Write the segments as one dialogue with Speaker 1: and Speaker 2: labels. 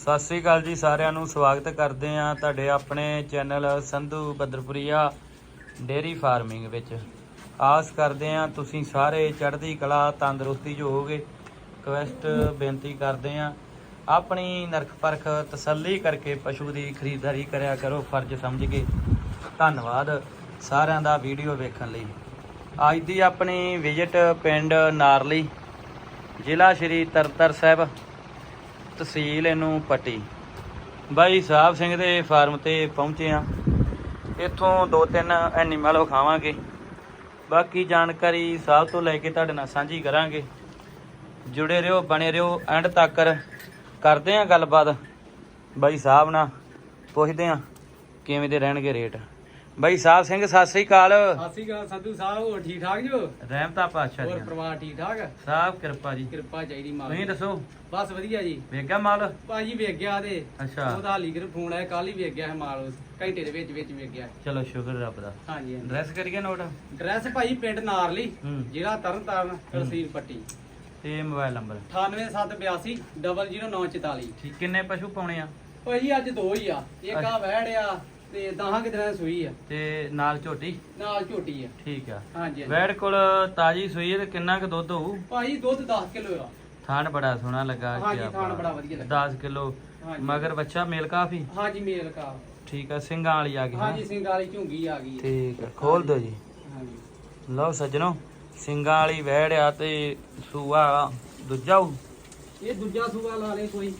Speaker 1: ਸਤਿ ਸ੍ਰੀ ਅਕਾਲ ਜੀ ਸਾਰਿਆਂ ਨੂੰ, ਸਵਾਗਤ ਕਰਦੇ ਆ ਤੁਹਾਡੇ ਆਪਣੇ channel Sandhu Badarpuria dairy farming ਵਿੱਚ। ਆਸ ਕਰਦੇ ਆ ਤੁਸੀਂ ਸਾਰੇ ਚੜ੍ਹਦੀ ਕਲਾ, ਤੰਦਰੁਸਤੀ 'ਚ ਹੋਗੇ ਰਿਕਵੈਸਟ ਬੇਨਤੀ ਕਰਦੇ ਆ ਆਪਣੀ ਨਰਖ ਪਰਖ ਤਸੱਲੀ ਕਰਕੇ ਪਸ਼ੂ ਦੀ ਖਰੀਦਦਾਰੀ ਕਰਿਆ ਕਰੋ, ਫਰਜ਼ ਸਮਝ ਕੇ। ਧੰਨਵਾਦ ਸਾਰਿਆਂ ਦਾ ਵੀਡੀਓ ਵੇਖਣ ਲਈ। ਅੱਜ ਦੀ ਆਪਣੀ ਵਿਜ਼ਿਟ ਪਿੰਡ ਨਾਰਲੀ, ਜ਼ਿਲ੍ਹਾ ਸ਼੍ਰੀ ਤਰਤਰ ਸਾਹਿਬ। ਤਹਿਸੀਲ ਇਹਨੂੰ ਪੱਟੀ। ਬਾਈ ਸਾਹਿਬ ਸਿੰਘ ਦੇ ਫਾਰਮ ਤੇ ਪਹੁੰਚੇ ਆ ਇੱਥੋਂ ਦੋ ਤਿੰਨ ਐਨੀਮਲ ਵਿਖਾਵਾਂਗੇ ਬਾਕੀ ਜਾਣਕਾਰੀ ਸਾਹਿਬ ਤੋਂ ਲੈ ਕੇ ਤੁਹਾਡੇ ਨਾਲ ਸਾਂਝੀ ਕਰਾਂਗੇ। ਜੁੜੇ ਰਹੋ, ਬਣੇ ਰਹੋ ਐਂਡ ਤੱਕ ਕਰਦੇ ਆ ਗੱਲਬਾਤ। ਬਾਈ ਸਾਹਿਬ ਨਾਲ ਪੁੱਛਦੇ ਆ ਕਿਵੇਂ ਦੇ ਰਹਿਣਗੇ ਰੇਟ ਬਾਈ ਸਾਹਿਬ ਸਿੰਘ ਸਤਿ ਸ੍ਰੀ ਅਕਾਲ।
Speaker 2: ਸਤਿ ਸ਼੍ਰੀ ਅਕਾਲ ਸੰਧੂ ਸਾਹਿਬ ਹੋਰ ਠੀਕ ਠਾਕ ਜੋ
Speaker 1: ਰਹਿਮਤਾ ਪਾਤਸ਼ਾਹ
Speaker 2: ਹੋਰ
Speaker 1: ਜੀ
Speaker 2: ਪਰਿਵਾਰ ਠੀਕ ਠਾਕ?
Speaker 1: ਸਾਹਿਬ ਕਿਰਪਾ ਜੀ।
Speaker 2: ਕਿਰਪਾ ਚਾਹੀਦੀ ਮਾਂ
Speaker 1: ਤੁਸੀਂ ਦੱਸੋ?
Speaker 2: ਬਸ ਵਧੀਆ ਜੀ।
Speaker 1: ਵੇਖਿਆ ਮਾਲ?
Speaker 2: ਭਾਜੀ ਵੇਖ ਗਿਆ ਤੇ।
Speaker 1: ਅੱਛਾ।
Speaker 2: ਉਹਦਾ ਹਾਲੀ ਕਰ ਫੋਨ ਆਇਆ ਕੱਲ ਹੀ ਵੇਖ ਗਿਆ ਹੈ ਮਾਲ। ਉਸ ਘੰਟੇ ਦੇ ਵਿੱਚ ਵਿੱਚ ਵੇਖ ਗਿਆ
Speaker 1: ਚਲੋ ਸ਼ੁਕਰ ਰੱਬ ਦਾ।
Speaker 2: ਹਾਂਜੀ ਹਾਂਜੀ।
Speaker 1: ਡਰੈਸ ਕਰੀਏ ਨੋਟ?
Speaker 2: ਐਡਰੈਸ ਭਾਜੀ ਪਿੰਡ ਨਾਰਲੀ
Speaker 1: ਹੂੰ।
Speaker 2: ਜ਼ਿਲ੍ਹਾ ਤਰਨਤਾਰਨ ਤਹਿਸੀਲ ਪੱਟੀ।
Speaker 1: ਤੇ ਮੋਬਾਈਲ ਨੰਬਰ?
Speaker 2: 98782 00944
Speaker 1: ਠੀਕ ਕਿੰਨੇ ਪਸ਼ੂ ਪਾਉਣੇ ਆ?
Speaker 2: ਭਾਜੀ ਅੱਜ ਦੋ ਹੀ ਆ। ਇੱਕ ਆ ਵਹਿੜ ਆ ਤੇ ਦਹਾਂ ਕਿ ਦਿਨਾਂ ਦੀ ਸੂਈ ਆ।
Speaker 1: ਤੇ ਨਾਲ ਝੋਟੀ?
Speaker 2: ਨਾਲ ਝੋਟੀ ਆ।
Speaker 1: ਠੀਕ ਆ।
Speaker 2: ਹਾਂਜੀ
Speaker 1: ਵੈੜ ਕੋਲ ਤਾਜੀ ਸੂਈ ਹੈ ਤੇ ਕਿੰਨਾ ਕੁ ਦੁੱਧ ਹੋਊ?
Speaker 2: ਭਾਜੀ ਦੁੱਧ 10 ਕਿਲੋ ਆ।
Speaker 1: ਥਾਣ ਬੜਾ ਸੋਹਣਾ ਲੱਗਾ
Speaker 2: ਹਾਂਜੀ, ਥਾਣ। ਬੜਾ ਵਧੀਆ ਲੱਗਾ।
Speaker 1: 10 ਕਿਲੋ। ਮਗਰ ਬੱਚਾ ਮੇਲ ਕਾਫੀ?
Speaker 2: ਹਾਂਜੀ ਮੇਲ ਕਾ
Speaker 1: ਠੀਕ ਆ ਸਿੰਘਾਂ ਵਾਲੀ ਆ ਗਈ?
Speaker 2: ਹਾਂਜੀ ਸਿੰਘ ਵਾਲੀ ਝੁੰਗੀ ਆ ਗਈ।
Speaker 1: ਠੀਕ ਆ ਖੋਲ ਦਿਓ ਜੀ।
Speaker 2: ਹਾਂਜੀ।
Speaker 1: ਲਓ ਸੱਜਣੋ ਸਿੰਘਾਂ ਵਾਲੀ ਵੈੜ ਆ ਤੇ ਸੂਆ ਦੂਜਾ ਹੋਊ?
Speaker 2: ਇਹ ਦੂਜਾ ਸੂਆ ਲਾ ਲੈ ਕੋਈ।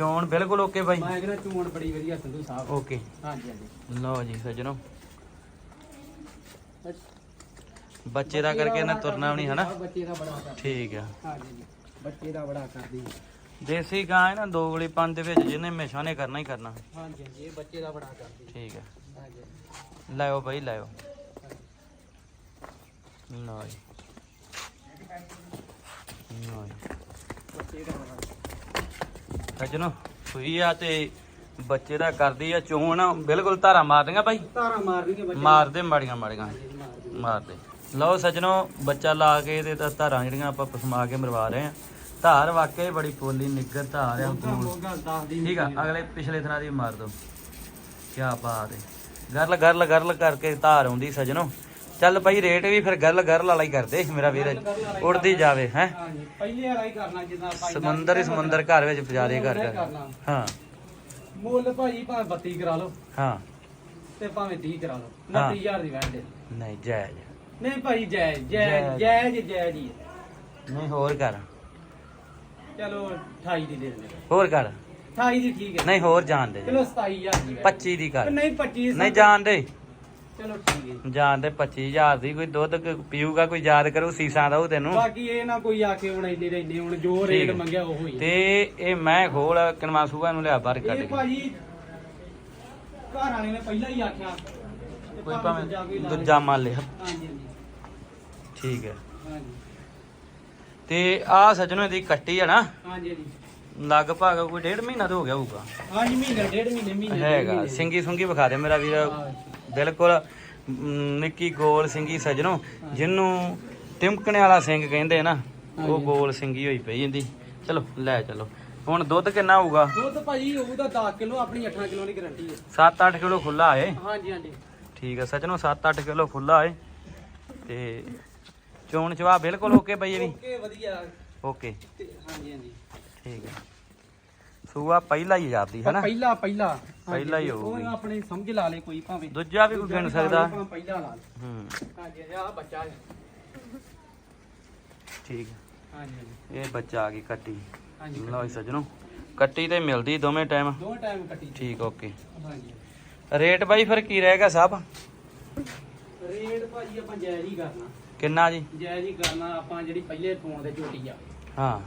Speaker 1: ਚੋਣ ਬਿਲਕੁਲ ਓਕੇ ਬਾਈ।
Speaker 2: ਮੈਂ ਕਹਿੰਦਾ ਚੂਣ ਬੜੀ ਵਧੀਆ ਸੰਧੂ ਸਾਹਿਬ।
Speaker 1: ਓਕੇ
Speaker 2: ਹਾਂਜੀ ਹਾਂਜੀ।
Speaker 1: ਲਓ ਜੀ ਸੱਜਣੋ। ਬੱਚੇ ਦਾ ਕਰਕੇ ਇਹਨੇ ਤੁਰਨਾ ਵੀ ਨਹੀਂ ਹਨਾ?
Speaker 2: ਬੱਚੇ ਦਾ ਬੜਾ ਕਰਦੀ।
Speaker 1: ਠੀਕ ਆ।
Speaker 2: ਹਾਂਜੀ ਜੀ ਬੱਚੇ ਦਾ ਬੜਾ ਕਰਦੀ।
Speaker 1: ਦੇਸੀ ਗਾਂ ਹੈ ਨਾ ਦੋ ਗਲੀ ਪੰਜ ਦੇ ਵਿੱਚ ਜਿਹਨੇ ਹਮੇਸ਼ਾ ਨੇ ਕਰਨਾ ਹੀ ਕਰਨਾ।
Speaker 2: ਹਾਂਜੀ ਹਾਂਜੀ ਇਹ ਬੱਚੇ ਦਾ ਬੜਾ ਕਰਦੀ।
Speaker 1: ਠੀਕ ਆ।
Speaker 2: ਹਾਂਜੀ
Speaker 1: ਲਾਓ ਬਾਈ ਲਾਓ ਲਓ ਜੀ। ਲਓ ਜੀ।
Speaker 2: ਬੱਚੇ ਦਾ ਬੜਾ
Speaker 1: ਸੱਜਣੋ ਸੂਈ ਆ ਤੇ ਬੱਚੇ ਦਾ ਕਰਦੀ ਆ ਚੋਣ ਬਿਲਕੁਲ ਧਾਰਾ ਮਾਰਦੀਆਂ ਬਾਈ?
Speaker 2: ਮਾਰਨਗੇ ਬੱਚੇ
Speaker 1: ਮਾਰਦੇ ਮਾੜੀਆਂ ਮਾੜੀਆਂ।
Speaker 2: ਮਾਰਦੀ।
Speaker 1: ਲਓ ਸੱਜਣੋ ਬੱਚਾ ਲਾ ਕੇ ਤੇ ਧਾਰਾਂ ਜਿਹੜੀਆਂ ਆਪਾਂ ਪਸਮਾ ਕੇ ਮਰਵਾ ਰਹੇ ਆ। ਧਾਰ ਵਾਕਈ ਬੜੀ ਪੋਲੀ ਨਿੱਗਰ ਧਾਰ ਆ ਠੀਕ ਆ ਅਗਲੇ ਪਿਛਲੇ ਥਣਾ ਦੀ ਮਾਰ ਦੋ ਕੀ ਬਾਤ ਹੈ ਗਰਲ ਗਰਲ ਗਰਲ ਕਰਕੇ ਧਾਰ ਆਉਂਦੀ ਸਜਣੋ। ਚੱਲ ਭਾਈ ਰੇਟ ਵੀ ਫਿਰ ਗਰਲ ਗਰਲ ਵਾਲਾ ਹੀ ਕਰਦੇ ਮੇਰਾ ਵੀਰ ਉੜਦੀ ਜਾਵੇ ਹੈ?
Speaker 2: ਹਾਂਜੀ ਪਹਿਲੇ ਵਾਲਾ ਹੀ ਕਰਨਾ ਜਿੱਦਾਂ ਭਾਈ ਦਾ-
Speaker 1: ਸਮੁੰਦਰ ਹੀ ਸਮੁੰਦਰ ਘਰ ਵਿੱਚ ਪੁਜਾਰੇ ਘਰ। ਹਾਂ
Speaker 2: ਮੁੱਲ ਭਾਜੀ ਭਾਵੇਂ 32 ਕਰਾ ਲਓ।
Speaker 1: ਹਾਂ।
Speaker 2: ਤੇ ਭਾਵੇਂ 30 ਕਰਾ ਲਓ।
Speaker 1: ਹਾਂ।
Speaker 2: 29000 ਦੀ ਦੇ
Speaker 1: ਨਹੀਂ ਜਾਇਜ਼
Speaker 2: ਨਹੀਂ ਭਾਈ ਜਾਇਜ਼
Speaker 1: ਜਾਇਜ਼।
Speaker 2: ਜਾਇਜ਼। ਜਾਇਜ਼ ਹੀ।
Speaker 1: ਨਹੀਂ ਹੋਰ ਕਰ।
Speaker 2: ਚਲੋ 28 ਦੀ ਦੇ ਦਿੰਦੇ
Speaker 1: ਹੋਰ ਕਰ।
Speaker 2: 28 ਦੀ ਠੀਕ ਹੈ।
Speaker 1: ਨਹੀਂ ਹੋਰ ਜਾਣ ਦੇ।
Speaker 2: ਚਲੋ 27000 ਦੀ ਵੈਟ
Speaker 1: 25 ਦੀ ਕਰ।
Speaker 2: ਨਹੀਂ 25
Speaker 1: ਨਹੀਂ ਜਾਣ ਦੇ।
Speaker 2: ਚਲੋ ਠੀਕ ਹੈ
Speaker 1: ਦੇ 25000 ਦੀ ਕੋਈ ਦੁੱਧ ਕ- ਪੀਊਗਾ ਕੋਈ ਯਾਦ ਕਰੂ ਸੀਸਾਂ ਦਊ ਤੈਨੂੰ।
Speaker 2: ਬਾਕੀ ਇਹ ਨਾ ਕੋਈ ਆ ਕੇ ਹੁਣ ਇੰਨੇ ਦੇ ਇੰਨੇ ਹੁਣ ਜੋ
Speaker 1: ਠੀਕ
Speaker 2: ਰੇਟ
Speaker 1: ਹੈ।
Speaker 2: ਮੰਗਿਆ ਉਹ ਹੀ ਹੈ।
Speaker 1: ਤੇ ਇਹ ਮੈਂ ਖੋਲ ਕਿਨਵਾ ਸੂਗਾ ਨੂੰ ਲਿਆ ਬਾਹਰ ਕੱਢ
Speaker 2: ਇਹ
Speaker 1: ਕੇ।
Speaker 2: ਭਾਜੀ ਘਰ ਵਾਲੇ ਨੇ ਪਹਿਲਾਂ ਹੀ ਆਖਿਆ। ਤੇ
Speaker 1: ਕੋਈ
Speaker 2: ਭਾਵੇਂ ਦੂਜਾ ਕੋਈ
Speaker 1: ਭਾਵੇਂ
Speaker 2: ਲਾ
Speaker 1: ਦੂਜਾ ਮੰਨ ਲਿਆ।
Speaker 2: ਹਾਂਜੀ ਹਾਂਜੀ।
Speaker 1: ਠੀਕ ਹੈ।
Speaker 2: ਹਾਂਜੀ।
Speaker 1: ਤੇ ਆ ਸੱਜਣੋ ਇਹਦੀ ਕੱਟੀ ਆ ਨਾ।
Speaker 2: ਹਾਂਜੀ ਹਾਂਜੀ।
Speaker 1: ਲਗਭਗ ਕੋਈ ਡੇਢ ਮਹੀਨਾ ਤੋਂ ਹੋ ਗਿਆ ਹੋਊਗਾ।
Speaker 2: ਹਾਂਜੀ ਮਹੀਨਾ ਡੇਢ ਮਹੀਨੇ ਮਹੀਨੇ ਡੇਢ
Speaker 1: ਹੈਗਾ।
Speaker 2: ਮਹੀਨੇ।
Speaker 1: ਸਿੰਗੀ ਸੁੰਗੀ ਵਿਖਾ ਦੇ ਮੇਰਾ ਵੀਰ।
Speaker 2: ਹਾਂ।
Speaker 1: ਬਿਲਕੁਲ ਨਿੱਕੀ ਗੋਲ ਸਿੰਗੀ ਸੱਜਣੋ ਜਿਹਨੂੰ ਟਿਮਕਣੇ ਵਾਲਾ ਸਿੰਘ ਕਹਿੰਦੇ ਨਾ ਉਹ। ਗੋਲ ਸਿੰਗੀ ਹੋਈ ਪਈ ਜਾਂਦੀ ਚਲੋ ਲੈ ਚਲੋ। ਹੁਣ ਦੁੱਧ ਕਿੰਨਾ ਹੋਊਗਾ?
Speaker 2: ਦੁੱਧ ਭਾਜੀ ਉਹਦਾ 10 ਕਿਲੋ ਆਪਣੀ 8 ਕਿਲੋ ਦੀ ਗਾਰੰਟੀ ਹੈ।
Speaker 1: 7-8 ਕਿਲੋ ਖੁੱਲਾ ਏ
Speaker 2: ਹਾਂਜੀ ਹਾਂਜੀ।
Speaker 1: ਠੀਕ ਹੈ ਸੱਜਣੋ 7-8 ਕਿਲੋ ਖੁੱਲਾ ਏ ਤੇ ਚੋਣ ਚਵਾ ਬਿਲਕੁਲ ਓਕੇ ਬਈ ਇਹ ਵੀ
Speaker 2: ਓਕੇ ਵਧੀਆ।
Speaker 1: ਓਕੇ।
Speaker 2: ਹਾਂਜੀ ਹਾਂਜੀ।
Speaker 1: ਠੀਕ ਹੈ ਸੂਆ ਪਹਿਲਾ ਹੀ ਜਾਂਦੀ ਹੈ ਨਾ?
Speaker 2: ਪਹਿਲਾ ਪਹਿਲਾ।
Speaker 1: ਪਹਿਲਾ ਹੀ
Speaker 2: ਉਹ
Speaker 1: ਹੋਊਗੀ।
Speaker 2: ਆਪਣੇ ਸਮਝ ਲਾ ਲੇ ਕੋਈ ਭਾਵੇਂ।
Speaker 1: ਦੂਜਾ ਵੀ ਕੋਈ ਗਿਣ ਸਕਦਾ।
Speaker 2: ਭਾਵੇਂ ਪਹਿਲਾ ਲਾ ਲੇ।
Speaker 1: ਹੂੰ।
Speaker 2: ਹਾਂਜੀ ਆ ਬੱਚਾ ਹੈ।
Speaker 1: ਠੀਕ ਹੈ।
Speaker 2: ਹਾਂਜੀ ਹਾਂਜੀ।
Speaker 1: ਇਹ ਬੱਚਾ ਆ ਗਈ ਕੱਟੀ।
Speaker 2: ਹਾਂਜੀ
Speaker 1: ਲਓ ਜੀ ਸੱਜਣੋ ਕੱਟੀ ਤੇ ਮਿਲਦੀ ਦੋਵੇਂ ਟਾਈਮ।
Speaker 2: ਦੋ ਟਾਈਮ ਕੱਟੀ।
Speaker 1: ਠੀਕ ਓਕੇ।
Speaker 2: ਹਾਂਜੀ।
Speaker 1: ਰੇਟ ਬਾਈ ਫਿਰ ਕੀ ਰਹੇਗਾ ਸਭ
Speaker 2: ਰੇਟ ਭਾਜੀ ਆਪਾਂ ਜਾਇਜ਼ ਹੀ ਕਰਨਾ।
Speaker 1: ਕਿੰਨਾ ਜੀ?
Speaker 2: ਜਾਇਜ਼ ਹੀ ਕਰਨਾ ਆਪਾਂ ਜਿਹੜੀ ਪਹਿਲੇ ਫੋਨ ਦੇ ਝੋਟੀ ਆ।
Speaker 1: ਹਾਂ।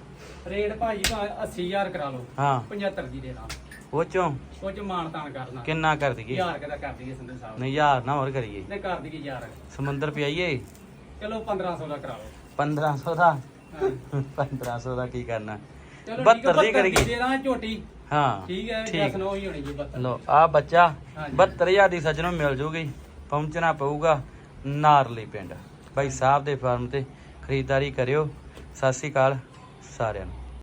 Speaker 2: ਰੇਟ ਭਾਜੀ ਭਾਵੇਂ 80000 ਕਰਾ ਲਓ।
Speaker 1: ਹਾਂ।
Speaker 2: 75 ਦੀ ਦੇ ਦਾਂ
Speaker 1: ਉਹ ਚੋਂ
Speaker 2: ਕੁਝ ਮਾਨ ਤਾਨ ਕਰਨਾ।
Speaker 1: ਕਿੰਨਾ ਕਰ ਦਈਏ।
Speaker 2: ਹਜ਼ਾਰ ਕਦਾ ਕਰ ਦਈਏ ਸੰਧੂ ਸਾਹਿਬ।
Speaker 1: ਨਹੀਂ ਯਾਰ ਨਾ ਹੋਰ ਕਰੀਏ।
Speaker 2: ਨੇ ਕਰ ਦਈਏ ਯਾਰ
Speaker 1: ਸਮੁੰਦਰ ਪਿਆਈਏ।
Speaker 2: ਚਲੋ 1500 ਦਾ ਕਰਾ ਲਓ
Speaker 1: 1500 ਦਾ?
Speaker 2: ਹਾਂ।
Speaker 1: 1500 ਦਾ ਕੀ ਕਰਨਾ?
Speaker 2: ਚਲੋ
Speaker 1: 72 ਦੀ ਕਰੀਏ।
Speaker 2: ਦੇ ਦਾਂ ਝੋਟੀ।
Speaker 1: ਹਾਂ
Speaker 2: ਠੀਕ ਹੈ
Speaker 1: ਠੀਕ।
Speaker 2: ਜਸ ਨੋ ਹੀ ਹੋਣੀ ਜੀ 72
Speaker 1: ਲੋ ਆ ਬੱਚਾ
Speaker 2: ਹਾਂਜੀ।
Speaker 1: 72000 ਦੀ ਸੱਜਣੋਂ ਮਿਲ ਜੂਗੀ। ਪਹੁੰਚਣਾ ਪਊਗਾ ਨਾਰਲੀ ਪਿੰਡ। ਬਾਈ ਸਾਹਿਬ ਦੇ ਫਾਰਮ ਤੇ ਖਰੀਦਦਾਰੀ ਕਰਿਓ। ਸਤਿ ਸ੍ਰੀ ਅਕਾਲ ਸਾਰਿਆਂ ਨੂੰ।